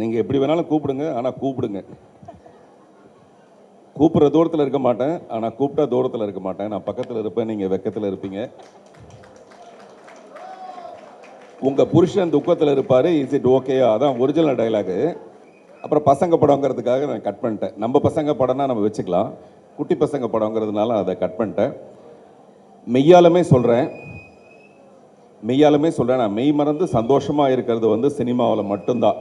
நீங்கள் எப்படி வேணாலும் கூப்பிடுங்க ஆனால் கூப்பிடுங்க. கூப்பிட்ற தூரத்தில் இருக்க மாட்டேன் ஆனால் கூப்பிட்டா தூரத்தில் இருக்க மாட்டேன். நான் பக்கத்தில் இருப்பேன் நீங்கள் வெக்கத்தில் இருப்பீங்க. உங்கள் புருஷன் துக்கத்தில் இருப்பார் இஸ் இட் ஓகே அதான் ஒரிஜினல் டைலாகு அப்புறம் பசங்க படங்கிறதுக்காக நான் கட் பண்ணிட்டேன். நம்ம பசங்க படம்னா நம்ம வச்சுக்கலாம். குட்டி பசங்க படங்கிறதுனால அதை கட் பண்ணிட்டேன். மெய்யாலுமே சொல்கிறேன் மெய்யாலுமே சொல்கிறேன் நான் மெய் மறந்து சந்தோஷமாக இருக்கிறது வந்து சினிமாவில் மட்டும்தான்.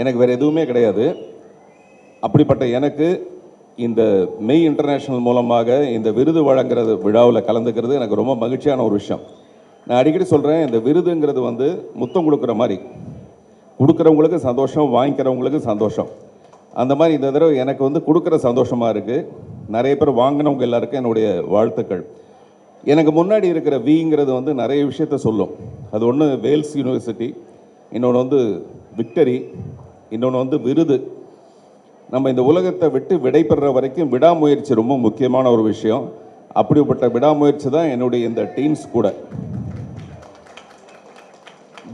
எனக்கு வேறு எதுவுமே கிடையாது. அப்படிப்பட்ட எனக்கு இந்த மெய் இன்டர்நேஷ்னல் மூலமாக இந்த விருது வழங்குறது விழாவில் கலந்துக்கிறது எனக்கு ரொம்ப மகிழ்ச்சியான ஒரு விஷயம். நான் அடிக்கடி சொல்கிறேன் இந்த விருதுங்கிறது வந்து முத்தம் கொடுக்குற மாதிரி. கொடுக்குறவங்களுக்கு சந்தோஷம் வாங்கிக்கிறவங்களுக்கு சந்தோஷம். அந்த மாதிரி இந்த தடவை எனக்கு வந்து கொடுக்குற சந்தோஷமாக இருக்குது நிறைய பேர் வாங்கினவங்க எல்லாருக்கும் என்னுடைய வாழ்த்துக்கள். எனக்கு முன்னாடி இருக்கிற விங்கிறது வந்து நிறைய விஷயத்த சொல்லும். அது ஒன்று வேல்ஸ் யூனிவர்சிட்டி இன்னொன்று வந்து விக்டரி இன்னொன்று வந்து விருது. நம்ம இந்த உலகத்தை விட்டு விடைபெறுற வரைக்கும் விடாமுயற்சி ரொம்ப முக்கியமான ஒரு விஷயம். அப்படிப்பட்ட விடாமுயற்சி தான் என்னுடைய இந்த டீம்ஸ் கூட.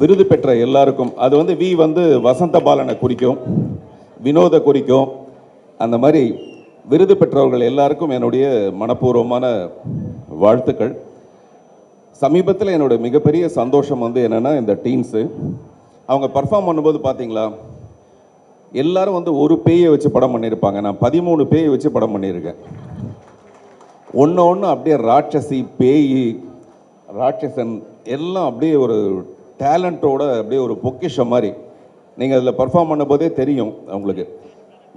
விருது பெற்ற எல்லாருக்கும். அது வந்து வி வந்து வசந்த பாலனை குறிக்கும் வினோத குறிக்கும். அந்த மாதிரி விருது பெற்றவர்கள் எல்லாருக்கும் என்னுடைய மனப்பூர்வமான வாழ்த்துக்கள். சமீபத்தில் என்னோட மிகப்பெரிய சந்தோஷம் வந்து என்னென்னா இந்த டீம்ஸு. அவங்க பர்ஃபார்ம் பண்ணும்போது பார்த்தீங்களா எல்லாரும் வந்து ஒரு பேயை வச்சு படம் பண்ணியிருப்பாங்க. நான் பதிமூணு பேயை வச்சு படம் பண்ணியிருக்கேன். ஒன்று ஒன்று அப்படியே ராட்சசி பேய் ராட்சசன் எல்லாம் அப்படியே ஒரு டேலண்ட்டோட அப்படியே ஒரு பொக்கிஷம் மாதிரி. நீங்கள் அதில் பர்ஃபார்ம் பண்ணும்போதே தெரியும் உங்களுக்கு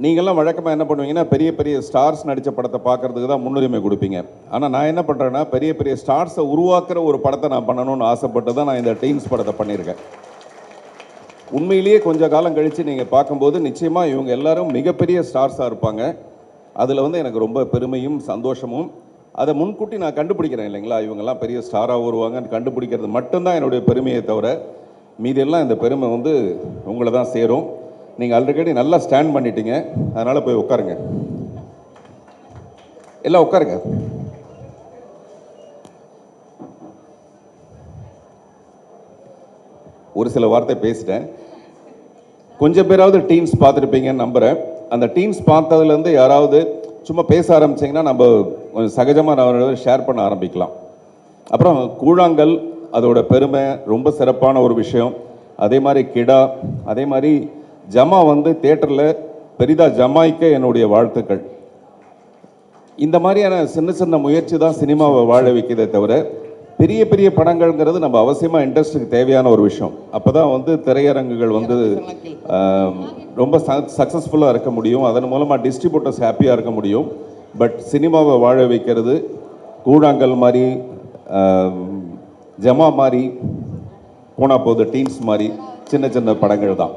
நீங்கள்லாம் வழக்கமாக என்ன பண்ணுவீங்கன்னா பெரிய பெரிய ஸ்டார்ஸ் நடித்த படத்தை பார்க்கறதுக்கு தான் முன்னுரிமை கொடுப்பீங்க. ஆனால் நான் என்ன பண்ணுறேன்னா பெரிய பெரிய ஸ்டார்ஸை உருவாக்குற ஒரு படத்தை நான் பண்ணணும்னு ஆசைப்பட்டு தான் நான் இந்த டீம்ஸ் படத்தை பண்ணியிருக்கேன். உண்மையிலேயே கொஞ்ச காலம் கழித்து நீங்கள் பார்க்கும்போது நிச்சயமாக இவங்க எல்லாரும் மிகப்பெரிய ஸ்டார்ஸாக இருப்பாங்க. அதில் வந்து எனக்கு ரொம்ப பெருமையும் சந்தோஷமும். அதை முன்கூட்டி நான் கண்டுபிடிக்கிறேன் இல்லைங்களா? இவங்கெல்லாம் பெரிய ஸ்டாராக வருவாங்கன்னு கண்டுபிடிக்கிறது மட்டும்தான் என்னுடைய பெருமையை தவிர மீதியெல்லாம் இந்த பெருமை வந்து உங்களை தான் சேரும். நீங்கள் ஆல்ரெடி நல்லா ஸ்டாண்ட் பண்ணிட்டீங்க. அதனால் போய் உட்காருங்க. எல்லாம் உட்காருங்க. ஒரு சில வார்த்தை பேசிட்டேன். கொஞ்சம் பேராவது டீம்ஸ் பார்த்துருப்பீங்கன்னு நம்புகிறேன் அந்த டீம்ஸ் பார்த்ததுலேருந்து யாராவது சும்மா பேச ஆரம்பிச்சிங்கன்னா நம்ம கொஞ்சம் சகஜமாக நம்ம ஷேர் பண்ண ஆரம்பிக்கலாம். அப்புறம் கூழாங்கல் அதோட பெருமை ரொம்ப சிறப்பான ஒரு விஷயம். அதே மாதிரி கிடா அதே மாதிரி ஜமா வந்து தேட்டரில் பெரிதாக ஜமாய்க்க என்னுடைய வாழ்த்துக்கள். இந்த மாதிரியான சின்ன சின்ன முயற்சி தான் சினிமாவை வாழ வைக்கிறதே தவிர பெரிய பெரிய படங்கள்ங்கிறது நம்ம அவசியமாக இண்டஸ்ட்ரிக்கு தேவையான ஒரு விஷயம். அப்போ தான் வந்து திரையரங்குகள் வந்து ரொம்ப சக்ஸஸ்ஃபுல்லாக இருக்க முடியும். அதன் மூலமாக டிஸ்ட்ரிபியூட்டர்ஸ் ஹாப்பியாக இருக்க முடியும். பட் சினிமாவை வாழ வைக்கிறது கூழாங்கல் மாதிரி ஜமா மாதிரி போனால் போகுது டீம்ஸ் மாதிரி சின்ன சின்ன படங்கள் தான்.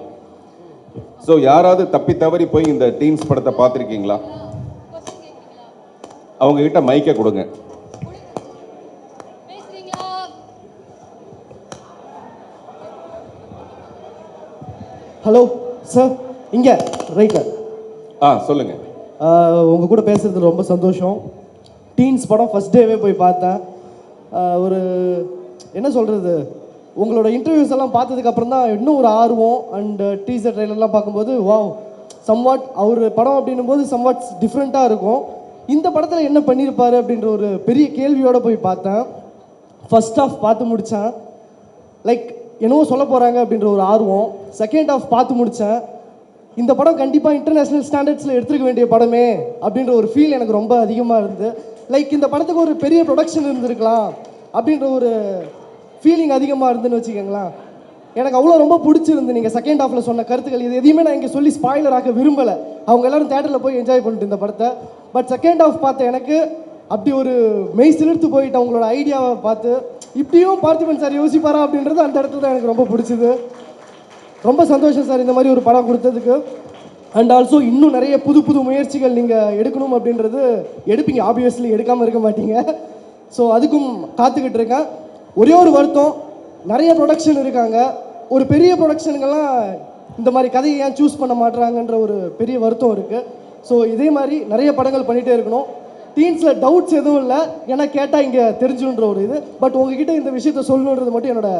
ஸோ யாராவது தப்பி தவறி போய் இந்த டீம்ஸ் படத்தை பார்த்துருக்கீங்களா? அவங்கக்கிட்ட மைக்கை கொடுங்க. ஹலோ சார் இங்கே ரைட்டில் ஆ சொல்லுங்க. உங்கள் கூட பேசுறது ரொம்ப சந்தோஷம். டீன்ஸ் படம் ஃபஸ்ட் டேவே போய் பார்த்தேன். ஒரு என்ன சொல்கிறது உங்களோட இன்டர்வியூஸ் எல்லாம் பார்த்ததுக்கு அப்புறம் தான் இன்னும் ஒரு ஆர்வம் அண்ட் டீசர் ட்ரெயிலர்லாம் பார்க்கும்போது வாவ் சம்வாட் அவர் படம் அப்படின்னும் போது சம்வாட் டிஃப்ரெண்ட்டாக இருக்கும். இந்த படத்தில் என்ன பண்ணியிருப்பாரு அப்படின்ற ஒரு பெரிய கேள்வியோட போய் பார்த்தேன். ஃபர்ஸ்ட் ஆஃப் பார்த்து முடித்தேன் லைக் என்னவோ சொல்ல போகிறாங்க அப்படின்ற ஒரு ஆர்வம். செகண்ட் ஆஃப் பார்த்து முடித்தேன் இந்த படம் கண்டிப்பாக இன்டர்நேஷ்னல் ஸ்டாண்டர்ட்ஸில் எடுத்துருக்க வேண்டிய படமே அப்படின்ற ஒரு ஃபீல் எனக்கு ரொம்ப அதிகமாக இருந்தது. லைக் இந்த படத்துக்கு ஒரு பெரிய ப்ரொடக்ஷன் இருந்திருக்கலாம் அப்படின்ற ஒரு ஃபீலிங் அதிகமாக இருந்துன்னு வச்சுக்கோங்களேன். எனக்கு அவ்வளோ ரொம்ப பிடிச்சிருந்து நீங்கள் செகண்ட் ஹாஃபில் சொன்ன கருத்துக்கள் இது எதையுமே நான் இங்கே சொல்லி ஸ்பாய்லர் ஆக்க விரும்பலை. அவங்க எல்லாரும் தேட்டரில் போய் என்ஜாய் பண்ணிட்டு இந்த படத்தை. பட் செகண்ட் ஹாஃப் பார்த்த எனக்கு அப்படி ஒரு மெய் சிலிர்த்து போயிட்டு அவங்களோட ஐடியாவை பார்த்து இப்படியும் பார்த்திபன் சார் யோசிப்பாரா அப்படின்றது அந்த இடத்துல தான் எனக்கு ரொம்ப பிடிச்சது. ரொம்ப சந்தோஷம் சார் இந்த மாதிரி ஒரு படம் கொடுத்ததுக்கு. அண்ட் ஆல்சோ இன்னும் நிறைய புது புது முயற்சிகள் நீங்கள் எடுக்கணும் அப்படின்றது எடுப்பீங்க. ஆப்வியஸ்லி எடுக்காமல் இருக்க மாட்டீங்க. ஸோ அதுக்கும் காத்துக்கிட்டு இருக்கேன். ஒரே ஒரு வருத்தம் நிறைய ப்ரொடக்ஷன் இருக்காங்க. ஒரு பெரிய ப்ரொடக்ஷனுங்கெல்லாம் இந்த மாதிரி கதையை ஏன் சூஸ் பண்ண மாட்றாங்கன்ற ஒரு பெரிய வருத்தம் இருக்குது ஸோ இதே மாதிரி நிறைய படங்கள் பண்ணிகிட்டே இருக்கணும். டீன்ஸில் டவுட்ஸ் எதுவும் இல்லை. ஏன்னா கேட்டால் இங்கே தெரிஞ்சுன்ற ஒரு இது. பட் உங்ககிட்ட இந்த விஷயத்த சொல்லணுன்றது மட்டும் என்னோட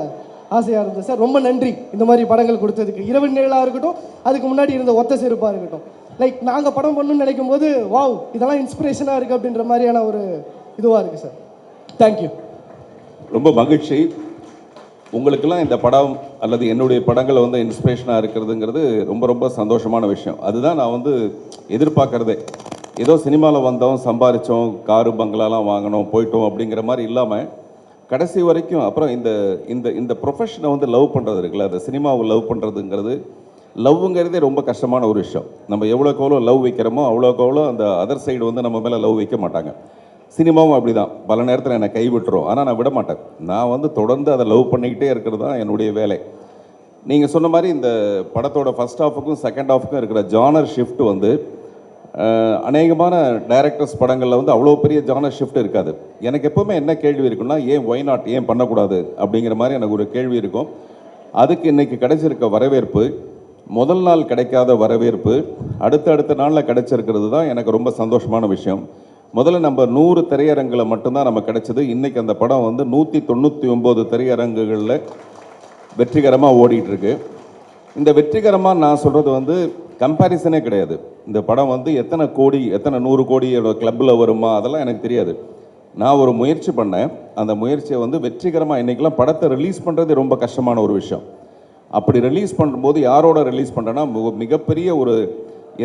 ஆசையாக இருந்தது சார். ரொம்ப நன்றி. இந்த மாதிரி படங்கள் கொடுத்ததுக்கு. இரவு நிழலாக இருக்கட்டும் அதுக்கு முன்னாடி இருந்த ஒத்த செருப்பாக இருக்கட்டும். லைக் நாங்கள் படம் பண்ணணும்னு நினைக்கும் போது வாவ் இதெல்லாம் இன்ஸ்பிரேஷனாக இருக்குது அப்படின்ற மாதிரியான ஒரு இதுவாக இருக்குது சார். தேங்க்யூ ரொம்ப மகிழ்ச்சி. உங்களுக்கெல்லாம் இந்த படம் அல்லது என்னுடைய படங்கள் வந்து இன்ஸ்பிரேஷனாக இருக்கிறதுங்கிறது ரொம்ப ரொம்ப சந்தோஷமான விஷயம். அதுதான் நான் வந்து எதிர்பார்க்குறதே. ஏதோ சினிமாவில் வந்தோம் சம்பாரித்தோம் காரு பங்களாலாம் வாங்கினோம் போயிட்டோம் அப்படிங்கிற மாதிரி இல்லாமல் கடைசி வரைக்கும் அப்புறம் இந்த இந்த இந்த ப்ரொஃபஷனை வந்து லவ் பண்ணுறது இருக்குல்ல அந்த சினிமாவை லவ் பண்ணுறதுங்கிறது லவ்ங்கிறதே ரொம்ப கஷ்டமான ஒரு விஷயம். நம்ம எவ்வளோக்கு எவ்வளோ லவ் வைக்கிறோமோ அவ்வளோக்கு எவ்வளோ அந்த அதர் சைடு வந்து நம்ம மேலே லவ் வைக்க மாட்டாங்க. சினிமாவும் அப்படிதான். பல நேரத்தில் என்னை கைவிட்டுரும். ஆனால் நான் விட மாட்டேன். நான் வந்து தொடர்ந்து அதை லவ் பண்ணிக்கிட்டே இருக்கிறது தான் என்னுடைய வேலை. நீங்கள் சொன்ன மாதிரி இந்த படத்தோட ஃபர்ஸ்ட் ஹாஃபுக்கும் செகண்ட் ஹாஃபுக்கும் இருக்கிற ஜானர் ஷிஃப்ட் வந்து அநேகமான டைரக்டர்ஸ் படங்களில் வந்து அவ்வளோ பெரிய ஜான ஷிஃப்ட் இருக்காது. எனக்கு எப்போவுமே என்ன கேள்வி இருக்குன்னா ஏன் ஒய் நாட் ஏன் பண்ணக்கூடாது அப்படிங்கிற மாதிரி எனக்கு ஒரு கேள்வி இருக்கும். அதுக்கு இன்றைக்கி கிடைச்சிருக்க வரவேற்பு முதல் நாள் கிடைக்காத வரவேற்பு அடுத்த அடுத்த நாளில் கிடைச்சிருக்கிறது தான் எனக்கு ரொம்ப சந்தோஷமான விஷயம். முதல்ல நம்ம நூறு திரையரங்கில் மட்டும்தான் நம்ம கிடைச்சது. இன்றைக்கி அந்த படம் வந்து நூற்றி தொண்ணூற்றி ஒம்பது திரையரங்குகளில் வெற்றிகரமாக ஓடிட்டுருக்கு இந்த வெற்றிகரமாக நான் சொல்கிறது வந்து கம்பேரிசனே கிடையாது. இந்த படம் வந்து எத்தனை கோடி எத்தனை நூறு கோடியோட கிளப்பில் வருமா அதெல்லாம் எனக்கு தெரியாது. நான் ஒரு முயற்சி பண்ணேன். அந்த முயற்சியை வந்து வெற்றிகரமாக இன்றைக்கெலாம் படத்தை ரிலீஸ் பண்ணுறது ரொம்ப கஷ்டமான ஒரு விஷயம். அப்படி ரிலீஸ் பண்ணும்போது யாரோட ரிலீஸ் பண்ணுறேன்னா மிகப்பெரிய ஒரு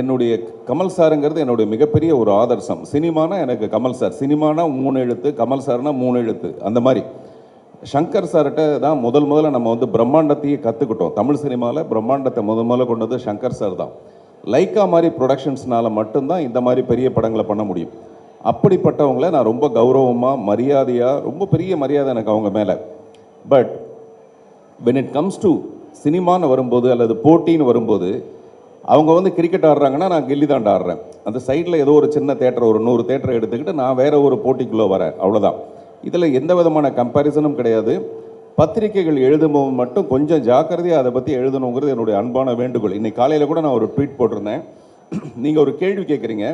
என்னுடைய கமல் சாருங்கிறது என்னுடைய மிகப்பெரிய ஒரு ஆதர்சம். சினிமானா எனக்கு கமல் சார். சினிமானா மூணு எழுத்து கமல் சார்னா மூணு எழுத்து. அந்த மாதிரி. சங்கர் சார்கிட்ட தான் முதல் முதல்ல நம்ம வந்து பிரம்மாண்டத்தையே கற்றுக்கிட்டோம் தமிழ் சினிமாவில் பிரம்மாண்டத்தை முதல் முதல்ல கொண்டது சங்கர் சார் தான். லைக்கா மாதிரி ப்ரொடக்ஷன்ஸ்னால் மட்டும்தான் இந்த மாதிரி பெரிய படங்களை பண்ண முடியும். அப்படிப்பட்டவங்கள நான் ரொம்ப கௌரவமாக மரியாதையாக ரொம்ப பெரிய மரியாதை எனக்கு அவங்க மேலே. But when it comes to சினிமான்னு வரும்போது அல்லது போட்டின்னு வரும்போது அவங்க வந்து கிரிக்கெட் ஆடுறாங்கன்னா நான் கில்லி தாண்ட ஆடுறேன். அந்த சைடில் ஏதோ ஒரு சின்ன தேட்டர் ஒரு நூறு தேட்டரை எடுத்துக்கிட்டு நான் வேறு ஒரு போட்டிக்குள்ளே வரேன். அவ்வளோதான் இதில் எந்த விதமான கம்பேரிசனும் கிடையாது. பத்திரிகைகள் எழுதும்போது மட்டும் கொஞ்சம் ஜாக்கிரதையாக அதை பற்றி எழுதணுங்கிறது என்னுடைய அன்பான வேண்டுகோள். இன்றைக்கி காலையில் கூட நான் ஒரு ட்வீட் போட்டிருந்தேன். நீங்கள் ஒரு கேள்வி கேட்குறீங்க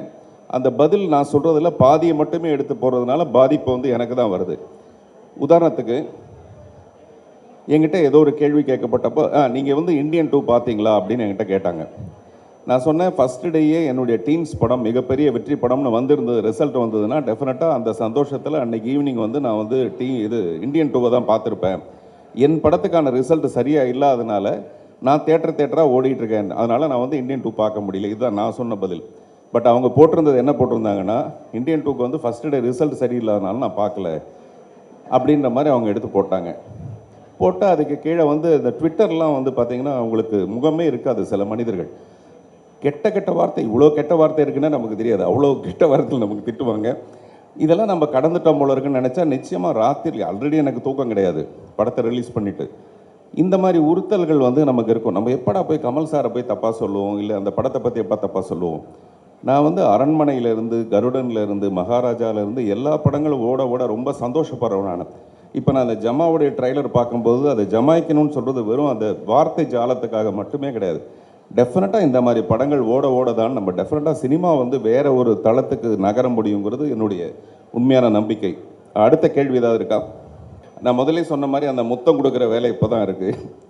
அந்த பதில் நான் சொல்கிறதில் பாதியை மட்டுமே எடுத்து போகிறதுனால பாதிப்பு வந்து எனக்கு தான் வருது. உதாரணத்துக்கு என்கிட்ட ஏதோ ஒரு கேள்வி கேட்கப்பட்டப்போ நீங்கள் வந்து இந்தியன் டூ பார்த்தீங்களா? அப்படின்னு என்கிட்ட கேட்டாங்க. நான் சொன்னேன் ஃபஸ்ட் டேயே என்னுடைய டீம்ஸ் படம் மிகப்பெரிய வெற்றி படம்னு வந்திருந்தது ரிசல்ட் வந்ததுன்னா டெஃபினட்டாக அந்த சந்தோஷத்தில் அன்றைக்கி ஈவினிங் வந்து நான் வந்து டீ இது இந்தியன் டூவை தான் பார்த்துருப்பேன். என் படத்துக்கான ரிசல்ட் சரியாக இல்லாதனால நான் தேட்டர் தேட்டராக ஓடிட்டுருக்கேன். அதனால் நான் வந்து இந்தியன் டூ பார்க்க முடியல. இதுதான் நான் சொன்ன பதில். பட் அவங்க போட்டிருந்தது என்ன போட்டிருந்தாங்கன்னா இந்தியன் டூக்கு வந்து ஃபஸ்ட் டே ரிசல்ட் சரியில்லாதனால நான் பார்க்கல. அப்படின்ற மாதிரி அவங்க எடுத்து போட்டாங்க. போட்டால் அதுக்கு கீழே வந்து இந்த ட்விட்டர்லாம் வந்து பார்த்திங்கன்னா அவங்களுக்கு முகமே இருக்காது சில மனிதர்கள். கெட்ட கெட்ட வார்த்தை இவ்வளோ கெட்ட வார்த்தை இருக்குன்னா நமக்கு தெரியாது. அவ்வளோ கெட்ட வார்த்தையில் நமக்கு திட்டுவாங்க. இதெல்லாம் நம்ம கடந்துட்டோம் போல இருக்குன்னு நினச்சா நிச்சயமாக ராத்திரி ஆல்ரெடி எனக்கு தூக்கம் கிடையாது. படத்தை ரிலீஸ் பண்ணிவிட்டு இந்த மாதிரி உறுத்தல்கள் வந்து நமக்கு இருக்கும். நம்ம எப்படா போய் கமல் சாரை போய் தப்பாக சொல்லுவோம்? இல்லை அந்த படத்தை பற்றி எப்போ தப்பாக சொல்லுவோம்? நான் வந்து அரண்மனையிலேருந்து கருடன்லேருந்து மகாராஜாவிலேருந்து எல்லா படங்களும் ஓட ஓட ரொம்ப சந்தோஷப்படுறவன் நான் இப்போ நான் அந்த ஜமாவுடைய ட்ரைலர் பார்க்கும்போது அதை ஜமாய்க்கணும்னு சொல்கிறது வெறும் அந்த வார்த்தை ஜாலத்துக்காக மட்டுமே கிடையாது. டெஃபினட்டாக இந்த மாதிரி படங்கள் ஓட ஓட தான் நம்ம டெஃபினட்டாக சினிமா வந்து வேறு ஒரு தளத்துக்கு நகர முடியுங்கிறது என்னுடைய உண்மையான நம்பிக்கை. அடுத்த கேள்வி ஏதாவது இருக்கா? நான் முதலே சொன்ன மாதிரி அந்த முத்தம் கொடுக்குற வேலை இப்போ தான் இருக்குது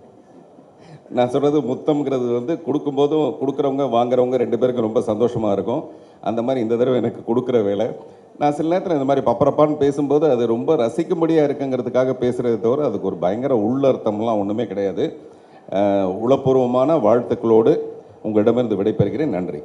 நான் சொல்கிறது முத்தம்ங்கிறது வந்து கொடுக்கும்போதும் கொடுக்குறவங்க வாங்குறவங்க ரெண்டு பேருக்கும் ரொம்ப சந்தோஷமாக இருக்கும். அந்த மாதிரி இந்த தடவை எனக்கு கொடுக்குற வேலை. நான் சில நேரத்தில் இந்த மாதிரி பப்பரப்பான்னு பேசும்போது அது ரொம்ப ரசிக்கும்படியாக இருக்குங்கிறதுக்காக பேசுகிறத தவிர அதுக்கு ஒரு பயங்கர உள்ளர்த்தம்லாம் ஒன்றுமே கிடையாது. உளப்பூர்வமான வாழ்த்துக்களோடு உங்களிடமிருந்து விடைபெறுகிறேன். நன்றி.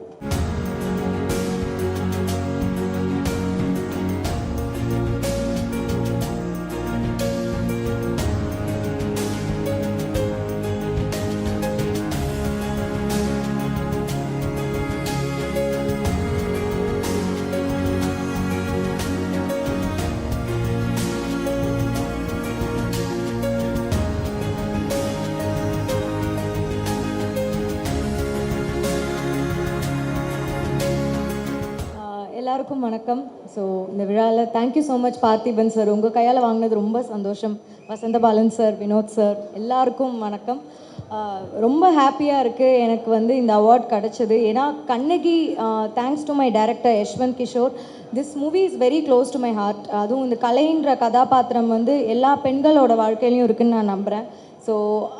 எல்லாருக்கும் வணக்கம். ஸோ இந்த விழாவில் thank you so much Parthiban sir உங்கள் கையால் வாங்கினது ரொம்ப சந்தோஷம். வசந்தபாலன் சார் வினோத் சார் எல்லாருக்கும் வணக்கம். ரொம்ப ஹாப்பியாக இருக்குது எனக்கு வந்து இந்த அவார்ட் கிடச்சிது. ஏன்னா Kannagi thanks to my director Yashwanth Kishore this movie is very close to my heart அதுவும் இந்த கலைன்ற கதாபாத்திரம் வந்து எல்லா பெண்களோட வாழ்க்கையிலையும் இருக்குன்னு நான் நம்புகிறேன் ஸோ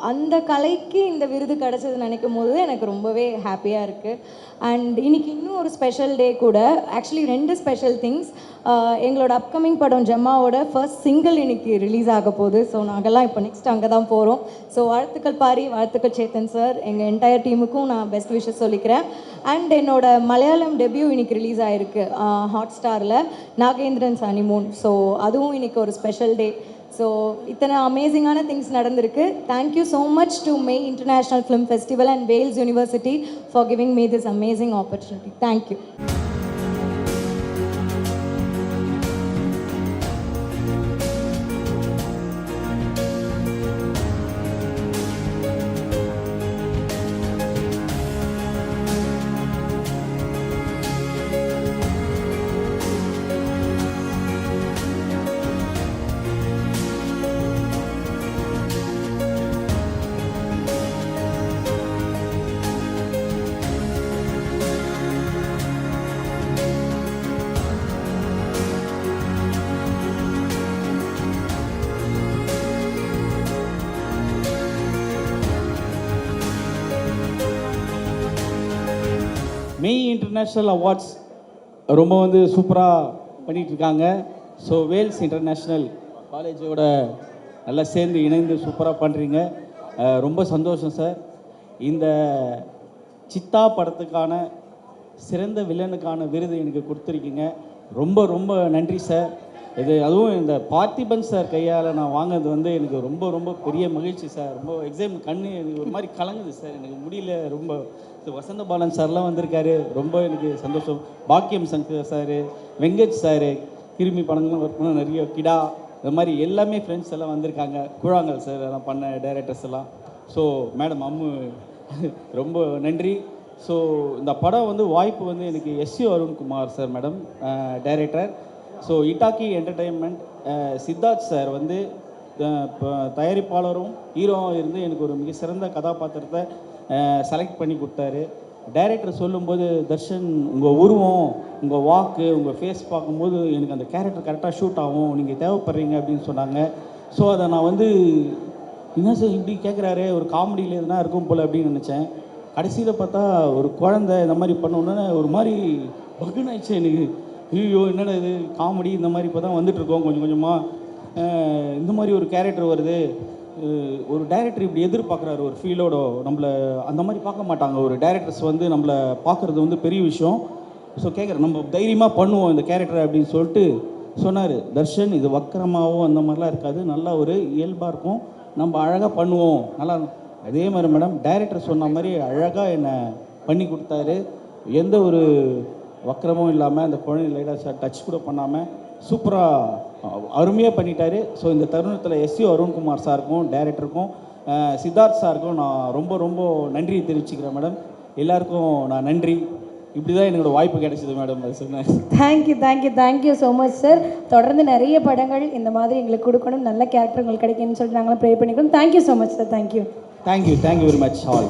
அந்த கலைக்கு இந்த விருது கிடச்சது நினைக்கும் போது எனக்கு ரொம்பவே ஹாப்பியாக இருக்குது அண்ட் இன்னைக்கு இன்னும் ஒரு ஸ்பெஷல் டே கூட. ஆக்சுவலி ரெண்டு ஸ்பெஷல் திங்ஸ் uh, எங்களோட அப்கமிங் படம் ஜெம்மாவோட ஃபர்ஸ்ட் சிங்கிள் இன்னைக்கு ரிலீஸ் ஆக போகுது. ஸோ நாங்கள்லாம் இப்போ நெக்ஸ்ட் அங்கே தான் போகிறோம் ஸோ வாழ்த்துக்கள் பாரி வாழ்த்துக்கள் சேத்தன் சார் எங்கள் என்டையர் டீமுக்கும் நான் பெஸ்ட் விஷஸ் சொல்லிக்கிறேன். அண்ட் என்னோட மலையாளம் டெபியூ இன்னைக்கு ரிலீஸ் ஆகிருக்கு ஹாட் ஸ்டாரில் நாகேந்திரன் சனிமூன் ஸோ அதுவும் இன்னைக்கு ஒரு ஸ்பெஷல் டே ஸோ இத்தனை அமேசிங்கான திங்ஸ் நடந்திருக்கு. Thank you so much to May international film festival and Vels university for giving me this amazing opportunity thank you international awards ரொம்ப வந்து சூப்பராக பண்ணிகிட்ருக்காங்க இருக்காங்க ஸோ வேல்ஸ் இன்டர்நேஷ்னல் காலேஜோட நல்லா சேர்ந்து இணைந்து சூப்பராக பண்ணுறீங்க ரொம்ப சந்தோஷம் சார். இந்த சித்தா படத்துக்கான சிறந்த வில்லனுக்கான விருது எனக்கு கொடுத்துருக்கீங்க. ரொம்ப ரொம்ப நன்றி சார். இது அதுவும் இந்த பார்த்திபன் சார் கையால் நான் வாங்கினது வந்து எனக்கு ரொம்ப ரொம்ப பெரிய மகிழ்ச்சி சார். ரொம்ப எக்ஸாம் கண்ணு எனக்கு ஒரு மாதிரி கலங்குது சார். எனக்கு முடியல ரொம்ப ஸோ வசந்த பாலன் சார்லாம் வந்திருக்காரு. ரொம்ப எனக்கு சந்தோஷம். பாக்கியம் சங்கர் சார் வெங்கட் சார் கிருமி படங்களும் ஒர்க் பண்ண நிறைய கிடா இந்த மாதிரி எல்லாமே ஃப்ரெண்ட்ஸ் எல்லாம் வந்திருக்காங்க. கூழாங்கல் சார் எல்லாம் பண்ண டைரக்டர்ஸ் எல்லாம். ஸோ மேடம் அம்மு ரொம்ப நன்றி. ஸோ இந்த படம் வந்து வாய்ப்பு வந்து எனக்கு S C Arunkumar sir madam director so இட்டாக்கி entertainment Siddharth sir வந்து தயாரிப்பாளரும் ஹீரோவும் இருந்து எனக்கு ஒரு மிக சிறந்த கதாபாத்திரத்தை செலக்ட் பண்ணி கொடுத்தாரு. டைரக்டர் சொல்லும்போது தர்ஷன் உங்கள் உருவம் உங்கள் வாக்கு உங்கள் ஃபேஸ் பார்க்கும்போது எனக்கு அந்த கேரக்டர் கரெக்டாக ஷூட் ஆகும். நீங்கள் தேவைப்படுறீங்க அப்படின்னு சொன்னாங்க. ஸோ அதை நான் வந்து என்ன சார் இப்படி கேட்குறாரு ஒரு காமெடியில் எதுனா இருக்கும் போல் அப்படின்னு நினச்சேன். கடைசியில் பார்த்தா ஒரு குழந்தை இந்த மாதிரி பண்ணோன்னே ஒரு மாதிரி பகுனாயிடுச்சு எனக்கு. ஐயோ என்னடா இது? காமெடி இந்த மாதிரி இப்போ தான் வந்துட்டுருக்கோம் கொஞ்சம் கொஞ்சமாக இந்த மாதிரி ஒரு கேரக்டர் வருது. ஒரு டைரக்டர் இப்படி எதிர்பார்க்குறாரு ஒரு ஃபீலோட நம்மளை அந்த மாதிரி பார்க்க மாட்டாங்க. ஒரு டைரக்டர்ஸ் வந்து நம்மளை பார்க்குறது வந்து பெரிய விஷயம். ஸோ கேட்குறேன் நம்ம தைரியமாக பண்ணுவோம் இந்த கேரக்டர் அப்படின்னு சொல்லிட்டு சொன்னார். தர்ஷன் இது வக்கரமாவோ அந்த மாதிரிலாம் இருக்காது. நல்லா ஒரு இயல்பாக இருக்கும். நம்ம அழகாக பண்ணுவோம். நல்லா அதே மாதிரி மேடம் டைரக்டர் சொன்ன மாதிரி அழகாக என்னை பண்ணி கொடுத்தாரு. எந்த ஒரு வக்கரமும் இல்லாமல் அந்த குழந்தை லைட்டாக டச் கூட பண்ணாமல் சூப்பராக அருமையாக பண்ணிட்டாரு. ஸோ இந்த தருணத்தில் எஸ்சி அருண்குமார் சாருக்கும் டைரக்டருக்கும் சித்தார்த் சாருக்கும் நான் ரொம்ப ரொம்ப நன்றி தெரிவிச்சுக்கிறேன் மேடம். எல்லாருக்கும் நான் நன்றி. இப்படி தான் என்னோட வாய்ப்பு கிடைச்சது மேடம். அது சொன்னேன். Thank you thank you thank you so much sir தொடர்ந்து நிறைய படங்கள் இந்த மாதிரி எங்களுக்கு கொடுக்கணும். நல்ல கேரக்டர் உங்களுக்கு கிடைக்கணும்னு சொல்லிட்டு நாங்களும் ப்ரே பண்ணிக்கிறோம். Thank you so much sir thank you thank you thank you very much all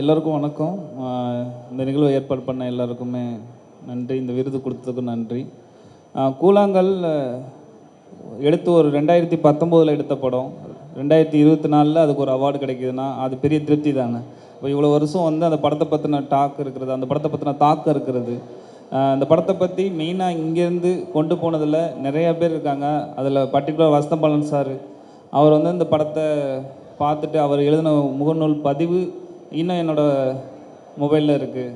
எல்லாருக்கும் வணக்கம். இந்த நிகழ்வை ஏற்பாடு பண்ண எல்லாருக்குமே நன்றி. இந்த விருது கொடுத்ததுக்கும் நன்றி. கூழாங்கல் எடுத்து ஒரு ரெண்டாயிரத்தி பத்தொம்போதில் எடுத்த படம். ரெண்டாயிரத்தி இருபத்தி நாலில் அதுக்கு ஒரு அவார்டு கிடைக்குதுன்னா அது பெரிய திருப்தி தானே. இப்போ இவ்வளோ வருஷம் வந்து அந்த படத்தை பற்றின டாக் இருக்கிறது அந்த படத்தை பற்றின தாக்கம் இருக்கிறது. அந்த படத்தை பற்றி மெயினாக இங்கேருந்து கொண்டு போனதில் நிறையா பேர் இருக்காங்க. அதில் பர்டிகுலர் வசந்தபாலன் சார். அவர் வந்து இந்த படத்தை பார்த்துட்டு அவர் எழுதின முகநூல் பதிவு இன்னும் என்னோட மொபைலில் இருக்குது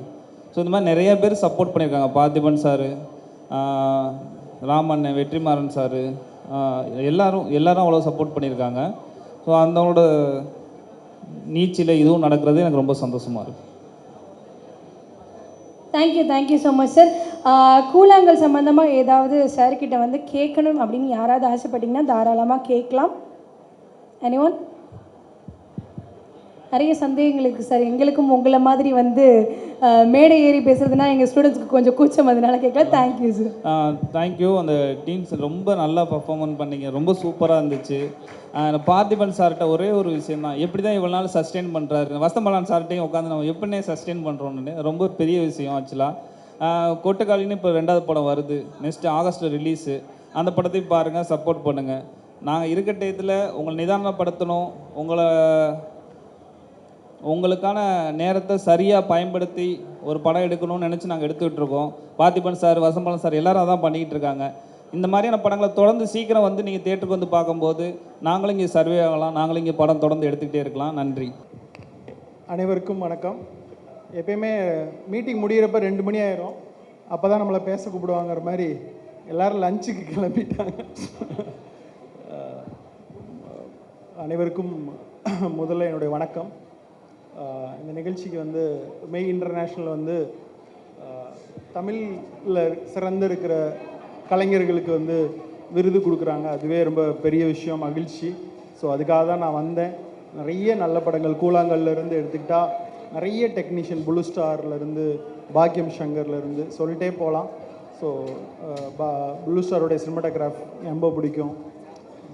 ஸோ இந்த மாதிரி நிறைய பேர் சப்போர்ட் பண்ணியிருக்காங்க. பார்த்திபன் சார் ராமண்ணன் வெற்றிமாறன் சார் எல்லாரும் எல்லாரும் அவ்வளோ சப்போர்ட் பண்ணியிருக்காங்க. ஸோ அந்தவங்களோட நீச்சில் இதுவும் நடக்கிறது எனக்கு ரொம்ப சந்தோஷமாக இருக்குது thank you thank you so much sir கூழாங்கல் சம்மந்தமாக ஏதாவது சார்கிட்ட வந்து கேட்கணும் அப்படின்னு யாராவது ஆசைப்பட்டீங்கன்னா தாராளமாக கேட்கலாம். எனி ஒன் நிறைய சந்தேகங்களுக்கு சார். எங்களுக்கும் உங்களை மாதிரி வந்து மேடை ஏறி பேசுறதுனா எங்கள் ஸ்டூடெண்ட்ஸ்க்கு கொஞ்சம் கூச்சம் அதனால கேட்கல thank you sir thank you அந்த டீம்ஸ் ரொம்ப நல்லா பர்ஃபார்மன்ஸ் பண்ணீங்க. ரொம்ப சூப்பராக இருந்துச்சு. பார்த்திபன் சார்கிட்ட ஒரே ஒரு விஷயம் தான் எப்படி தான் இவ்வளோ நாள் சஸ்டெயின் பண்ணுறாரு வசம்பலான் சார்கிட்டையும் உட்காந்து நம்ம எப்படினே சஸ்டெயின் பண்ணுறோன்னு ரொம்ப பெரிய விஷயம் ஆக்சுவலாக கொட்டுக்காலின்னு இப்போ ரெண்டாவது படம் வருது. நெக்ஸ்ட்டு ஆகஸ்ட்டில் ரிலீஸு அந்த படத்தையும் பாருங்கள் சப்போர்ட் பண்ணுங்கள் நாங்கள் இருக்க டயத்தில் உங்களை நிதானப்படுத்தணும். உங்களை உங்களுக்கான நேரத்தை சரியாக பயன்படுத்தி ஒரு படம் எடுக்கணும்னு நினச்சி நாங்கள் எடுத்துக்கிட்டு இருக்கோம். பார்த்திபன் சார் வசம்பலம் சார் எல்லாரும் அதான் பண்ணிக்கிட்டு இருக்காங்க. இந்த மாதிரியான படங்களை தொடர்ந்து சீக்கிரம் வந்து நீங்கள் தேட்டருக்கு வந்து பார்க்கும்போது நாங்களும் இங்கே சர்வே ஆகலாம். நாங்களும் இங்கே படம் தொடர்ந்து எடுத்துக்கிட்டே இருக்கலாம். நன்றி. அனைவருக்கும் வணக்கம். எப்பயுமே மீட்டிங் முடியிறப்ப ரெண்டு மணி ஆயிரும். அப்போ தான் நம்மளை பேச கூப்பிடுவாங்கிற மாதிரி எல்லாரும் லஞ்சுக்கு கிளம்பிட்டாங்க. அனைவருக்கும் முதல்ல என்னுடைய வணக்கம். இந்த நிகழ்ச்சிக்கு வந்து மெய் இன்டர்நேஷ்னல் வந்து தமிழில் சிறந்து இருக்கிற கலைஞர்களுக்கு வந்து விருது கொடுக்குறாங்க. அதுவே ரொம்ப பெரிய விஷயம் மகிழ்ச்சி. ஸோ அதுக்காக தான் நான் வந்தேன். நிறைய நல்ல படங்கள் கூழாங்கல்ல இருந்து நிறைய டெக்னீஷியன் புளு ஸ்டார்லேருந்து பாக்கியம் சங்கர்லேருந்து சொல்லிட்டே போகலாம். ஸோ பா புளு ஸ்டாரோடைய சினிமாட்டோகிராஃப் ரொம்ப பிடிக்கும்.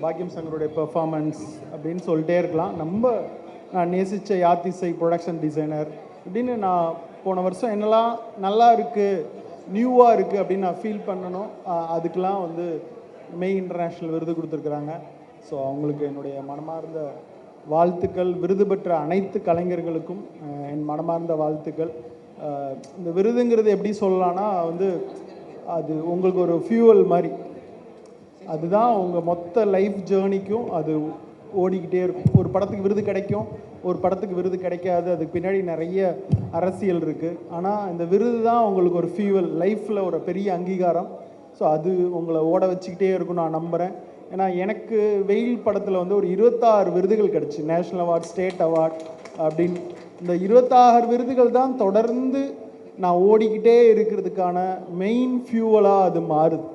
பாக்கியம் சங்கருடைய பெர்ஃபார்மன்ஸ் அப்படின்னு சொல்லிட்டே இருக்கலாம். நம்ம நான் நேசித்த யாத்திசை ப்ரொடக்ஷன் டிசைனர் அப்படின்னு நான் போன வருஷம் என்னெல்லாம் நல்லா இருக்குது நியூவாக இருக்குது அப்படின்னு நான் ஃபீல் பண்ணணும். அதுக்கெலாம் வந்து மெய் இன்டர்நேஷ்னல் விருது கொடுத்துருக்குறாங்க. ஸோ அவங்களுக்கு என்னுடைய மனமார்ந்த வாழ்த்துக்கள். விருது பெற்ற அனைத்து கலைஞர்களுக்கும் என் மனமார்ந்த வாழ்த்துக்கள். இந்த விருதுங்கிறது எப்படி சொல்லலாம்னா வந்து அது உங்களுக்கு ஒரு ஃபியூவல் மாதிரி. அதுதான் உங்கள் மொத்த லைஃப் ஜேர்னிக்கும் அது ஓடிக்கிட்டே இருக்கும். ஒரு படத்துக்கு விருது கிடைக்கும். ஒரு படத்துக்கு விருது கிடைக்காது. அதுக்கு பின்னாடி நிறைய அரசியல் இருக்குது ஆனால் இந்த விருது தான் உங்களுக்கு ஒரு ஃபியூவல் லைஃப்பில் ஒரு பெரிய அங்கீகாரம். ஸோ அது உங்களை ஓட வச்சுக்கிட்டே இருக்கும் நான் நம்புகிறேன் ஏன்னா எனக்கு வெயில் படத்தில் வந்து ஒரு இருபத்தாறு விருதுகள் கிடச்சி. நேஷ்னல் அவார்ட் ஸ்டேட் அவார்ட் அப்படின்னு. இந்த இருபத்தாறு விருதுகள் தான் தொடர்ந்து நான் ஓடிக்கிட்டே இருக்கிறதுக்கான மெயின் ஃபியூவலாக அது மாறுது.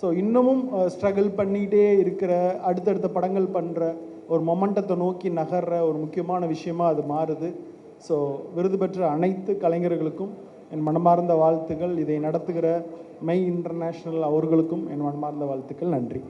ஸோ இன்னமும் uh, ஸ்ட்ரகிள் பண்ணிகிட்டே இருக்கிற அடுத்தடுத்த படங்கள் பண்ணுற ஒரு மொமெண்டத்தை நோக்கி நகர்ற ஒரு முக்கியமான விஷயமா அது மாறுது. ஸோ விருது பெற்ற அனைத்து கலைஞர்களுக்கும் என் மனமார்ந்த வாழ்த்துக்கள். இதை நடத்துகிற மை இன்டர்நேஷ்னல் அவர்களுக்கும் என் மனமார்ந்த வாழ்த்துக்கள். நன்றி.